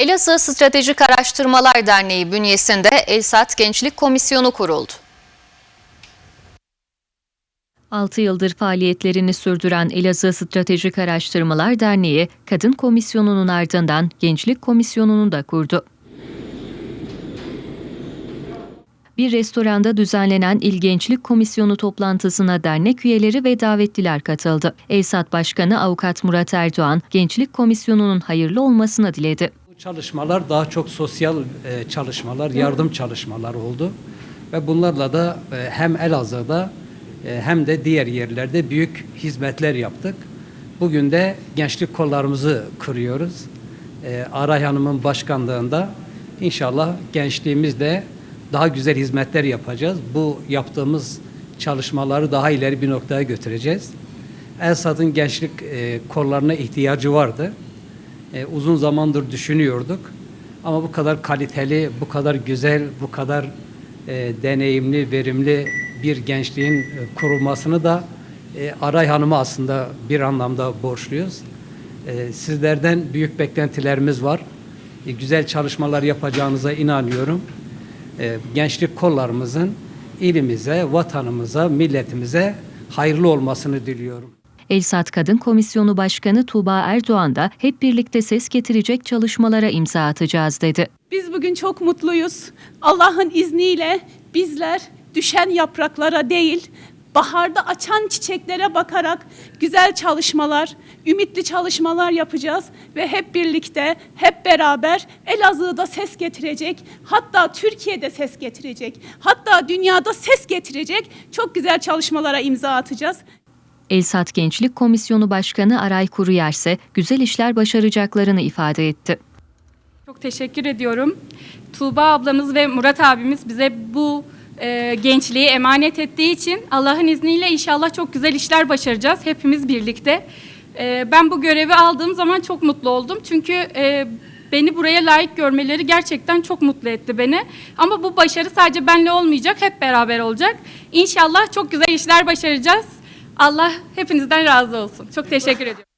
Elazığ Stratejik Araştırmalar Derneği bünyesinde Elsat Gençlik Komisyonu kuruldu. 6 yıldır faaliyetlerini sürdüren Elazığ Stratejik Araştırmalar Derneği, Kadın Komisyonu'nun ardından Gençlik Komisyonu'nu da kurdu. Bir restoranda düzenlenen İl Gençlik Komisyonu toplantısına dernek üyeleri ve davetliler katıldı. Elsat Başkanı Avukat Murat Erdoğan, Gençlik Komisyonu'nun hayırlı olmasını diledi. Çalışmalar daha çok sosyal e, çalışmalar, yardım çalışmalar oldu. Ve bunlarla da e, hem Elazığ'da e, hem de diğer yerlerde büyük hizmetler yaptık. Bugün de gençlik kollarımızı kırıyoruz. E, Aray Hanım'ın başkanlığında inşallah gençliğimizde daha güzel hizmetler yapacağız. Bu yaptığımız çalışmaları daha ileri bir noktaya götüreceğiz. Elsat'ın gençlik e, kollarına ihtiyacı vardı. E, uzun zamandır düşünüyorduk. Ama bu kadar kaliteli, bu kadar güzel, bu kadar e, deneyimli, verimli bir gençliğin e, kurulmasını da e, Aray Hanım'a aslında bir anlamda borçluyuz. E, sizlerden büyük beklentilerimiz var. E, güzel çalışmalar yapacağınıza inanıyorum. E, gençlik kollarımızın ilimize, vatanımıza, milletimize hayırlı olmasını diliyorum. Elsat Kadın Komisyonu Başkanı Tuğba Erdoğan da hep birlikte ses getirecek çalışmalara imza atacağız dedi. Biz bugün çok mutluyuz. Allah'ın izniyle bizler düşen yapraklara değil, baharda açan çiçeklere bakarak güzel çalışmalar, ümitli çalışmalar yapacağız ve hep birlikte, hep beraber Elazığ'da ses getirecek, hatta Türkiye'de ses getirecek, hatta dünyada ses getirecek çok güzel çalışmalara imza atacağız. Elsat Gençlik Komisyonu Başkanı Aray Kuruyer ise güzel işler başaracaklarını ifade etti. Çok teşekkür ediyorum. Tuğba ablamız ve Murat abimiz bize bu e, gençliği emanet ettiği için Allah'ın izniyle inşallah çok güzel işler başaracağız hepimiz birlikte. E, ben bu görevi aldığım zaman çok mutlu oldum. Çünkü e, beni buraya layık görmeleri gerçekten çok mutlu etti beni. Ama bu başarı sadece benle olmayacak, hep beraber olacak. İnşallah çok güzel işler başaracağız. Allah hepinizden razı olsun. Çok teşekkür ediyorum.